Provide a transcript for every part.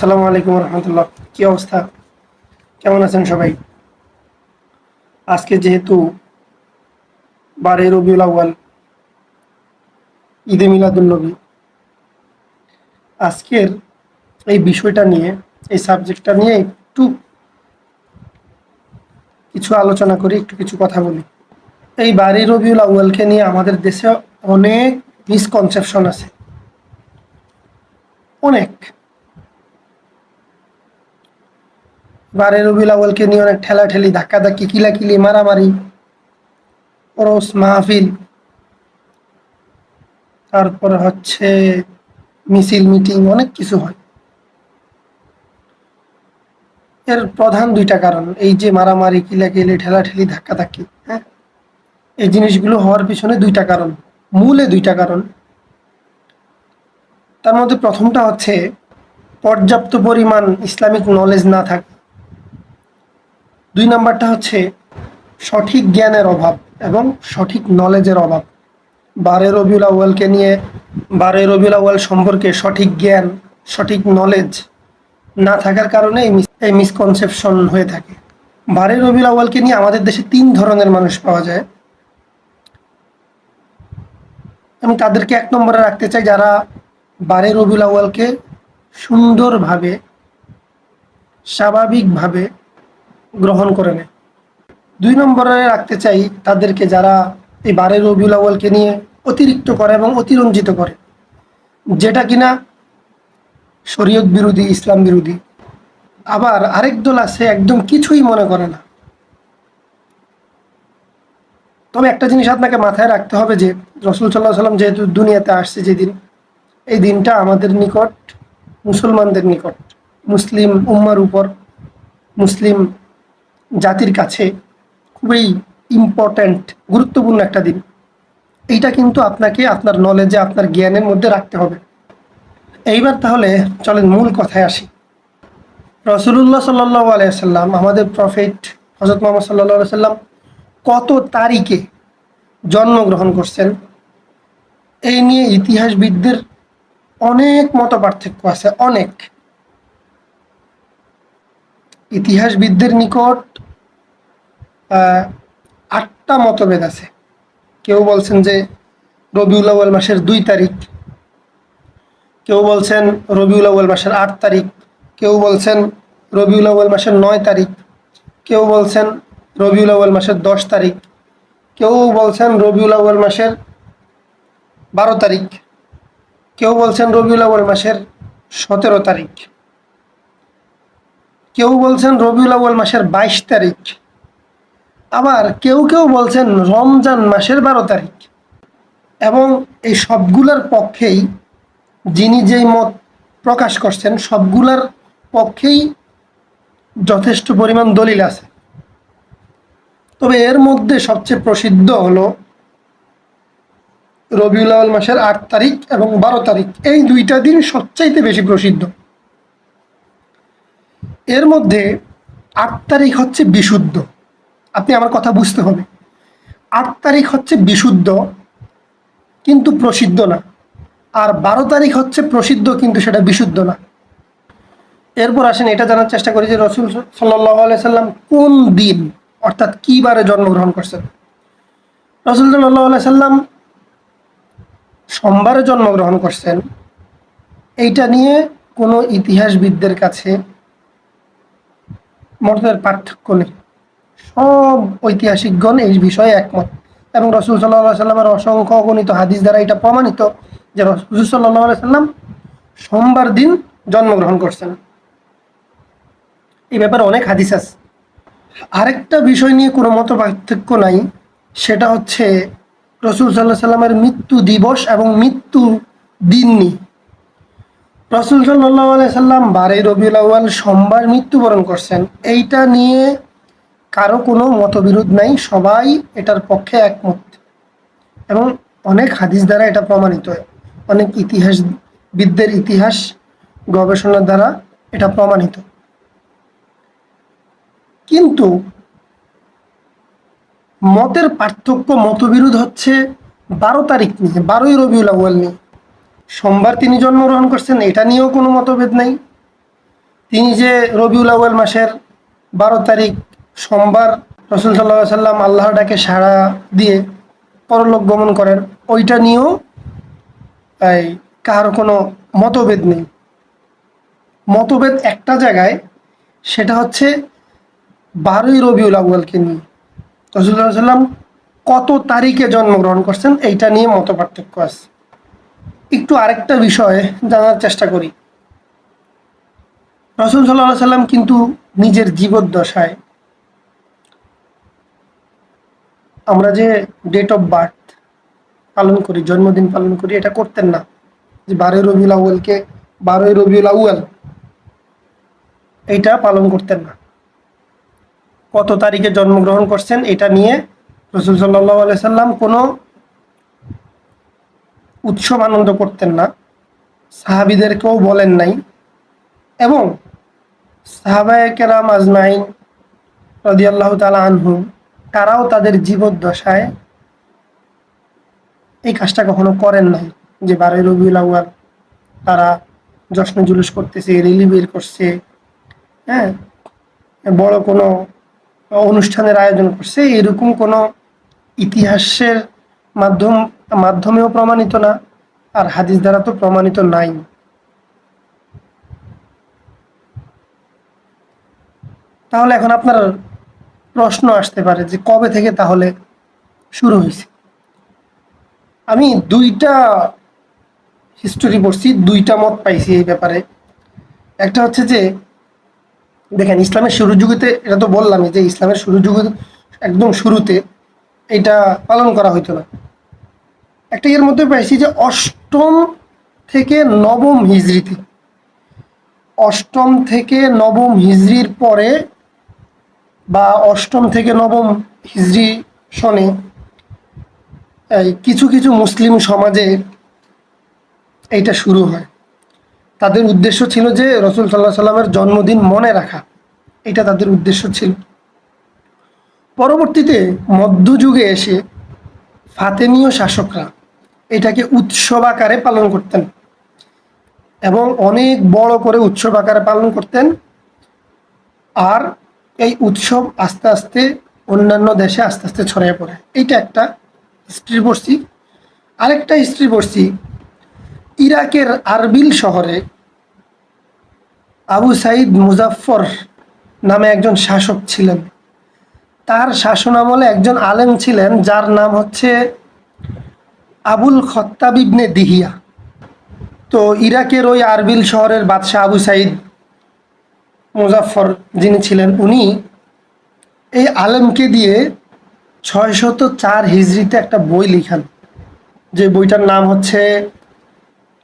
আসসালামু আলাইকুম রহমতুল্লাহ। কি অবস্থা? কেমন আছেন সবাই? আজকে যেহেতু বারে রবিউল আউ্য়াল, ঈদে মিলাদুলনবী আজকের এই বিষয়টা নিয়ে, এই সাবজেক্টটা নিয়ে একটু কিছু আলোচনা করি, একটু কিছু কথা বলি। এই বারে রবিউল আউ্য়ালকে নিয়ে আমাদের দেশে অনেক মিসকনসেপশন আছে। অনেক। বারে রবিউল আউ্য়ালকে নিয়ে অনেক ঠেলাঠেলি, ধাক্কাধাক্কি, কিলাকিলি, মারামারি, ওরস, মাহফিল। তারপরে হচ্ছে মিছিল, মিটিং, অনেক কিছু হয়। এর প্রধান দুইটা কারণ, এই যে মারামারি, কিলাকিলি, ঠেলাঠেলি, ধাক্কাধাক্কি হ্যাঁ? এই জিনিসগুলো হওয়ার পিছনে দুইটা কারণ, মূলে দুইটা কারণ। তার মধ্যে প্রথমটা হচ্ছে, পর্যাপ্ত পরিমাণ ইসলামিক নলেজ না থাকা। দুই নাম্বারটা হচ্ছে সঠিক জ্ঞানের অভাব এবং সঠিক নলেজের অভাব। বারে রবিউল আউ্য়ালকে নিয়ে, বারে রবিউল আউ্য়াল সম্পর্কে সঠিক জ্ঞান, সঠিক নলেজ না থাকার কারণে এই মিস- এই মিসকনসেপশন হয়ে থাকে। বারে রবিউল আউ্য়ালকে নিয়ে আমাদের দেশে তিন ধরনের মানুষ পাওয়া যায়। আমি তাদেরকে এক নম্বরে রাখতে চাই যারা বারে রবিউল আউ্য়ালকে সুন্দরভাবে, স্বাভাবিকভাবে গ্রহণ করে নেয়। দুই নম্বরে রাখতে চাই তাদেরকে যারা এই বারে রবিউল আউ্য়ালকে নিয়ে অতিরিক্ত করে এবং অতিরঞ্জিত করে, যেটা কিনা শরীয়ত বিরোধী, ইসলাম বিরোধী। আবার আরেক দল আছে, একদম কিছুই মনে করে না। তবে একটা জিনিস আপনাকে মাথায় রাখতে হবে যে, রসুল সাল্লাহ সাল্লাম যেহেতু দুনিয়াতে আসছে যেদিন, এই দিনটা আমাদের নিকট, মুসলমানদের নিকট, মুসলিম উম্মার উপর, মুসলিম জাতির কাছে খুবই ইম্পর্ট্যান্ট গুরুত্বপূর্ণ একটা দিন। এইটা কিন্তু আপনাকে আপনার নলেজে আপনার জ্ঞানের মধ্যে রাখতে হবে। এইবার তাহলে চলেন মূল কথায় আসি। রসুল্লাহ সাল্লাহ আলাইসাল্লাম আমাদের প্রফেট হজরত মোহাম্মদ সাল্লাহ সাল্লাম কত তারিখে জন্মগ্রহণ করছেন? এই নিয়ে ইতিহাসবিদদের অনেক মত পার্থক্য আছে, অনেক। ইতিহাসবিদদের নিকট আটটা মতভেদ আছে। কেউ বলছেন যে রবিউল আউ্য়াল মাসের দুই তারিখ। কেউ বলছেন রবিউল আউ্য়াল মাসের আট তারিখ। কেউ বলছেন রবিউল আউ্য়াল মাসের নয় তারিখ। কেউ বলছেন রবিউল আউ্য়াল মাসের দশ তারিখ। কেউ বলছেন রবিউল আউ্য়াল মাসের বারো তারিখ। কেউ বলছেন রবিউল আউ্য়াল মাসের সতেরো তারিখ। কেউ বলছেন রবিউল আউ্য়াল মাসের বাইশ তারিখ। আবার কেউ কেউ বলছেন রমজান মাসের বারো তারিখ। এবং এই সবগুলোর পক্ষেই যিনি যেই মত প্রকাশ করছেন, সবগুলার পক্ষেই যথেষ্ট পরিমাণ দলিল আছে। তবে এর মধ্যে সবচেয়ে প্রসিদ্ধ হল রবিউল আউয়াল মাসের আট তারিখ এবং বারো তারিখ। এই দুইটা দিন সবচাইতে বেশি প্রসিদ্ধ। এর মধ্যে আট তারিখ হচ্ছে বিশুদ্ধ। আপনি আমার কথা বুঝতে হবে। আট তারিখ হচ্ছে বিশুদ্ধ, কিন্তু প্রসিদ্ধ না। আর বারো তারিখ হচ্ছে প্রসিদ্ধ, কিন্তু সেটা বিশুদ্ধ না। এরপর আসেন, এটা জানার চেষ্টা করি যে রসুল সাল্লাম কোন দিন, অর্থাৎ কি বারে জন্মগ্রহণ করছেন? রসুল সাল্লাম সোমবারে জন্মগ্রহণ করছেন। এইটা নিয়ে কোনো ইতিহাসবিদদের কাছে মতের পার্থক্য নেই। সব ঐতিহাসিকগণ এই বিষয়ে একমত। এবং রসুল সাল্লাহ সাল্লামের অসংখ্য অগণিত হাদিস দ্বারা এটা প্রমাণিত যে রসুল সাল্লাহ সাল্লাম সোমবার দিন জন্মগ্রহণ করছেন। এই ব্যাপারে অনেক হাদিস আছে। আরেকটা বিষয় নিয়ে কোনো মত পার্থক্য নাই, সেটা হচ্ছে রসুল সাল্লাহ সাল্লামের মৃত্যু দিবস এবং মৃত্যু দিন রসুল সাল্লাহ সাল্লাম বারে রবিউল আউ্য়াল সোমবার মৃত্যুবরণ করছেন। এইটা নিয়ে কারও কোনো মতবিরোধ নাই, সবাই এটার পক্ষে একমত। এবং অনেক হাদিস দ্বারা এটা প্রমাণিত অনেক ইতিহাসবিদদের ইতিহাস গবেষণার দ্বারা এটা প্রমাণিত। কিন্তু মতের পার্থক্য, মতবিরোধ হচ্ছে বারো তারিখ নিয়ে, বারোই রবিউল আউ্য়াল নিয়ে। সোমবার তিনি জন্মগ্রহণ করছেন, এটা নিয়েও কোনো মতভেদ নেই। তিনি যে রবিউল আউয়াল মাসের বারো তারিখ সোমবার রসুল সাল্লাহ সাল্লাম আল্লাহর ডাকে সাড়া দিয়ে পরলোক গমন করেন। ওইটা নিয়েও এই কারও কোনো মতভেদ নেই। মতভেদ একটা জায়গায়, সেটা হচ্ছে বারোই রবিউল আউয়ালকে নিয়ে। রসুল্লাহ সাল্লাম কত তারিখে জন্মগ্রহণ করছেন, এইটা নিয়ে মত পার্থক্য আছে। একটু আরেকটা বিষয় জানার চেষ্টা করি। রসুল সাল্লাহ সাল্লাম কিন্তু নিজের জীবদ্দশায় আমরা যে ডেট অফ বার্থ পালন করি, জন্মদিন পালন করি, এটা করতেন না। যে বারোই রবিউল আউয়ালকে, বারোই রবিউল আউয়াল, এইটা পালন করতেন না। কত তারিখে জন্মগ্রহণ করছেন, এটা নিয়ে রসুল সাল্লাহ সাল্লাম কোনো উৎসব আনন্দ করতেন না। সাহাবিদেরকেও বলেন নাই। এবং সাহাবায় কেরাম আজমাইন রদিয়াল্লাহ তালা আনহু তারাও তাদের জীবদ্দশায় এই কাজটা কখনো করেন নাই। যে বারোই রবিউল আউয়াল তারা জশ্ন জুলুস করতেছে, রেলি বের করছে হ্যাঁ? বড় কোনো অনুষ্ঠানের আয়োজন করছে, এরকম কোনো ইতিহাসের মাধ্যম, মাধ্যমেও প্রমাণিত না, আর হাদিস দ্বারা তো প্রমাণিত নাই। তাহলে এখন আপনার প্রশ্ন আসতে পারে যে কবে থেকে তাহলে শুরু হয়েছে। আমি দুইটা হিস্টোরি পড়ছি, দুইটা মত পাইছি এই ব্যাপারে। একটা হচ্ছে যে, দেখেন ইসলামের শুরু যুগেতে, এটা তো বললামই যে ইসলামের শুরু যুগে একদম শুরুতে এটা পালন করা হইতো না। একটা এর মধ্যে পাইছি যে অষ্টম থেকে নবম হিজড়িতে। অষ্টম থেকে নবম হিজড়ির পরে বা অষ্টম থেকে নবম হিজড়ি সনে কিছু কিছু মুসলিম সমাজে এইটা শুরু হয়। তাদের উদ্দেশ্য ছিল যে রসুল সাল্লাহ সাল্লামের জন্মদিন মনে রাখা। এটা তাদের উদ্দেশ্য ছিল। পরবর্তীতে মধ্যযুগে এসে ফাতেমীয় শাসকরা এটাকে উৎসব আকারে পালন করতেন এবং অনেক বড় করে উৎসব আকারে পালন করতেন। আর এই উৎসব আস্তে আস্তে অন্যান্য দেশে আস্তে আস্তে ছড়িয়ে পড়ে। এইটা একটা হিস্ট্রি পড়ছি আরেকটা হিস্ট্রি পড়ছি ইরাকের আরবিল শহরে আবু সাইদ মুজাফফর নামে একজন শাসক ছিলেন। তার শাসনামলে একজন আলেম ছিলেন, যার নাম হচ্ছে আবুল খত্তাব ইবনে দিহিয়া। তো ইরাকের ওই আরবিল শহরের বাদশাহ আবু সাইদ মুজাফফর যিনি ছিলেন, উনি এই আলেমকে দিয়ে ছয়শত চার হিজড়িতে একটা বই লিখান। যে বইটার নাম হচ্ছে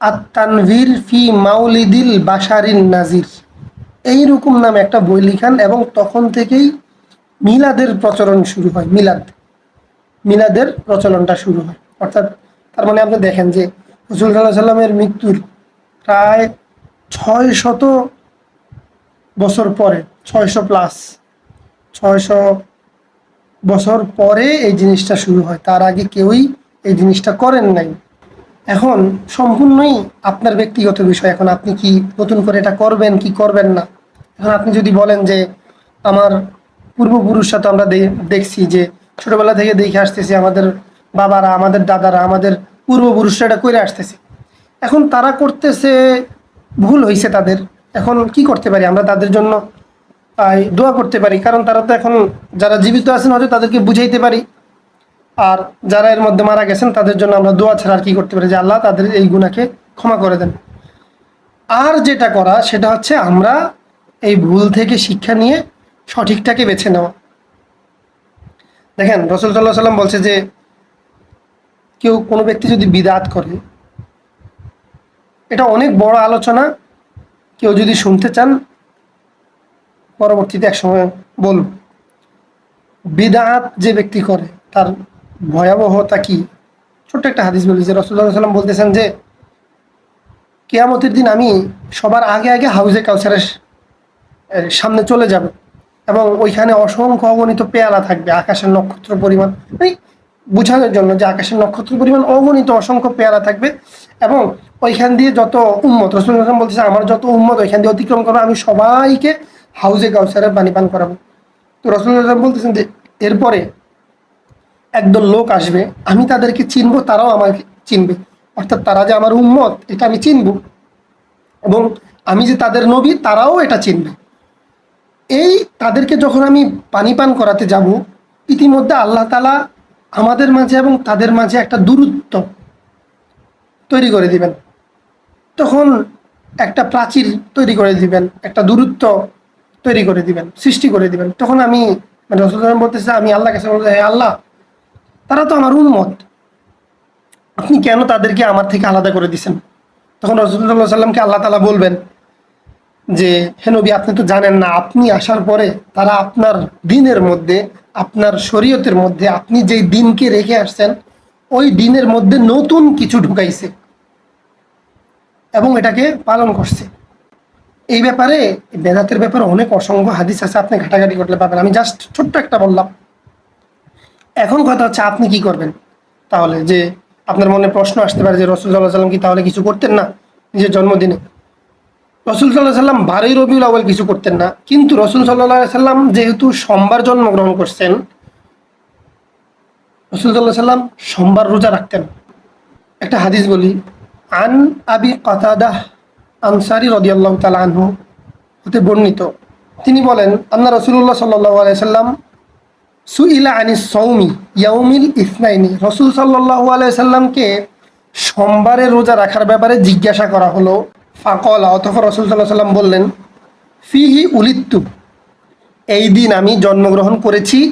আত্মানভীর ফি মাউলিদিল বাসারিন নাজির। এইরকম নামে একটা বই লিখান এবং তখন থেকেই মিলাদের প্রচলন শুরু হয়, মিলাদ। মিলাদের প্রচলনটা শুরু হয়। অর্থাৎ তার মানে আপনি দেখেন যে রসুল সাল্লাহ সাল্লামের মৃত্যুর প্রায় ছয় শত বছর পরে, ছয়শো প্লাস ছয়শো বছর পরে এই জিনিসটা শুরু হয়। তার আগে কেউই এই জিনিসটা করেন নাই। এখন সম্পূর্ণই আপনার ব্যক্তিগত বিষয়। এখন আপনি কি নতুন করে এটা করবেন, কি করবেন না? এখন আপনি যদি বলেন যে, আমার পূর্বপুরুষরা তো আমরা দেখছি যে, ছোটবেলা থেকে দেখে আসতেছি আমাদের বাবারা, আমাদের দাদারা, আমাদের পূর্বপুরুষরা এটা করে আসতেছে। এখন তারা করতেছে, ভুল হয়েছে তাদের। এখন কি করতে পারি? আমরা তাদের জন্য দোয়া করতে পারি। কারণ তারা তো এখন যারা জীবিত আছেন, হয়তো তাদেরকে বুঝাইতে পারি। আর যারা এর মধ্যে মারা গেছেন, তাদের জন্য আমরা দোয়া ছাড়া আর কি করতে পারি যে আল্লাহ তাদের এই গুণাকে ক্ষমা করে দেন। আর যেটা করা, সেটা হচ্ছে আমরা এই ভুল থেকে শিক্ষা নিয়ে সঠিকটাকে বেছে নেওয়া। দেখেন, রসুল সাল্লাহ সাল্লাম বলছে যে, কেউ কোনো ব্যক্তি যদি বিদাত করে, এটা অনেক বড় আলোচনা কেউ যদি শুনতে চান, পরবর্তীতে একসময় বলব বিদাত যে ব্যক্তি করে, তার ভয়াবহতা কি? ছোট্ট একটা হাদিস বলি, যে রসুল্লাহ সাল্লাম বলতেছেন যে, কেয়ামতের দিন আমি সবার আগে আগে হাউজে কাউসারের সামনে চলে যাব এবং ওইখানে অসংখ্য অগণিত পেয়ালা থাকবে, আকাশের নক্ষত্র পরিমাণ। মানে বোঝানোর জন্য যে আকাশের নক্ষত্র পরিমাণ অগণিত অসংখ্য পেয়ারা থাকবে এবং ওইখান দিয়ে যত উম্মত, রসুল বলতেছে, আমার যত উম্মত ওইখান দিয়ে অতিক্রম করবে, আমি সবাইকে হাউজে কাউসারের পানি পান করাবো। তো রসুল বলতেছেন যে, এরপরে একদল লোক আসবে, আমি তাদেরকে চিনবো, তারাও আমাকে চিনবে। অর্থাৎ তারা যে আমার উম্মত, এটা আমি চিনব এবং আমি যে তাদের নবী, তারাও এটা চিনবে। এই তাদেরকে যখন আমি পানি পান করাতে যাব, ইতিমধ্যে আল্লাহ তালা আমাদের মাঝে এবং তাদের মাঝে একটা দূরত্ব তৈরি করে দিবেন। তখন একটা প্রাচীর তৈরি করে দিবেন, একটা দূরত্ব তৈরি করে দিবেন, সৃষ্টি করে দিবেন। তখন আমি মানে রসুল বলতেছে, আমি আল্লাহ কাছে বলতে হ্যাঁ আল্লাহ, তারা তো আমার উন্মত আপনি কেন তাদেরকে আমার থেকে আলাদা করে দিছেন? তখন রসুল্লাহ সাল্লামকে আল্লাহ তালা বলবেন যে হেনবি আপনি তো জানেন না, আপনি আসার পরে তারা আপনার দিনের মধ্যে, আপনার শরীয়তের মধ্যে, আপনি যেই দিনকে রেখে আসছেন, ওই দিনের মধ্যে নতুন কিছু ঢুকাইছে এবং এটাকে পালন করছে। এই ব্যাপারে বেদাতের ব্যাপারে অনেক অসংখ্য হাদিস আছে, আপনি ঘাটাঘাটি করলে পাবেন। আমি জাস্ট ছোট্ট একটা বললাম। এখন কথা হচ্ছে, আপনি কি করবেন? তাহলে যে, আপনার মনে প্রশ্ন আসতে পারে যে, রসুল সাল্লাহ সাল্লাম কি তাহলে কিছু করতেন না নিজের জন্মদিনে? রসুল সাল্লাহ সাল্লাম বারোই রবিউল আউ্বাল কিছু করতেন না। কিন্তু রসুল সাল্লাহ সাল্লাম যেহেতু সোমবার জন্মগ্রহণ করছেন, রসুল সাল্লাহ সাল্লাম সোমবার রোজা রাখতেন। একটা হাদিস বলি, আন আবি কাতাদাহ আনসারি রদিয়াল্লাহ তালা আনহু হতে বর্ণিত। তিনি বলেন, আন্না রসুল্লাহ সাল্লাহ আলাইসাল্লাম সুইলা আনি সৌমি ইয়াউমিল ইসনাইনি রসুল সাল্লাহ আলাইসাল্লামকে সোমবারে রোজা রাখার ব্যাপারে জিজ্ঞাসা করা হলো। ফাকলা অথবা রসুল সাল্লাহ সাল্লাম বললেন, ফিহি উলিত্তু, এই দিন আমি জন্মগ্রহণ করেছি,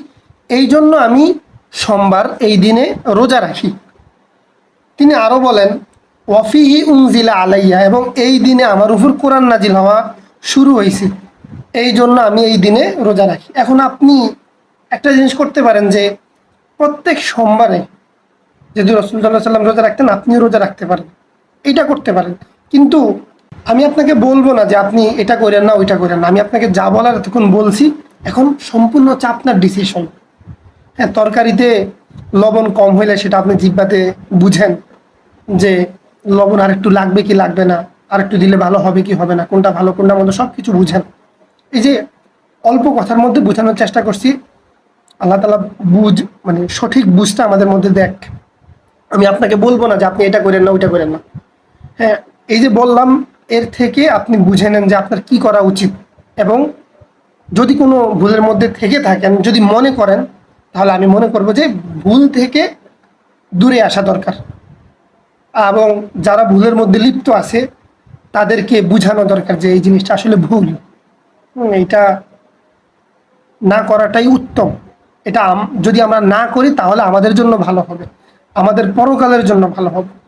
এই জন্য আমি সোমবার এই দিনে রোজা রাখি। তিনি আরও বলেন, ওয়াফিহি উংজিলা আলাইয়া এবং এই দিনে আমার উপর কোরআন নাজিল হওয়া শুরু হয়েছে। এই জন্য আমি এই দিনে রোজা রাখি। এখন আপনি একটা জিনিস করতে পারেন যে, প্রত্যেক সোমবারে যদি রসুল সাল্লাহ সাল্লাম রোজা রাখতেন, আপনিও রোজা রাখতে পারেন। এটা করতে পারেন। কিন্তু আমি আপনাকে বলব না যে আপনি এটা করেন না, ওইটা করেন না। আমি আপনাকে যা বলার এতক্ষণ বলছি, এখন সম্পূর্ণ হচ্ছে আপনার ডিসিশন হ্যাঁ তরকারিতে লবণ কম হইলে সেটা আপনি জিব্বাতে বুঝেন যে লবণ আর একটু লাগবে কি লাগবে না, আর একটু দিলে ভালো হবে কি হবে না, কোনটা ভালো, কোনটা মন্দ সব কিছু বুঝেন। এই যে অল্প কথার মধ্যে বোঝানোর চেষ্টা করছি, আল্লাহ তালা বুঝ মানে সঠিক বুঝটা আমাদের মধ্যে দেখ। আমি আপনাকে বলব না যে আপনি এটা করেন না, ওইটা করেন না। হ্যাঁ এই যে বললাম এর থেকে আপনি বুঝে নেন যে আপনার কি করা উচিত। এবং যদি কোনো ভুলের মধ্যে থেকে থাকেন, যদি মনে করেন, তাহলে আমি মনে করব যে ভুল থেকে দূরে আসা দরকার। এবং যারা ভুলের মধ্যে লিপ্ত আছে, তাদেরকে বোঝানো দরকার যে এই জিনিসটা আসলে ভুল। এটা না করাটাই উত্তম। এটা যদি আমরা না করি, তাহলে আমাদের জন্য ভালো হবে। আমাদের পরকালের জন্য ভালো হবে।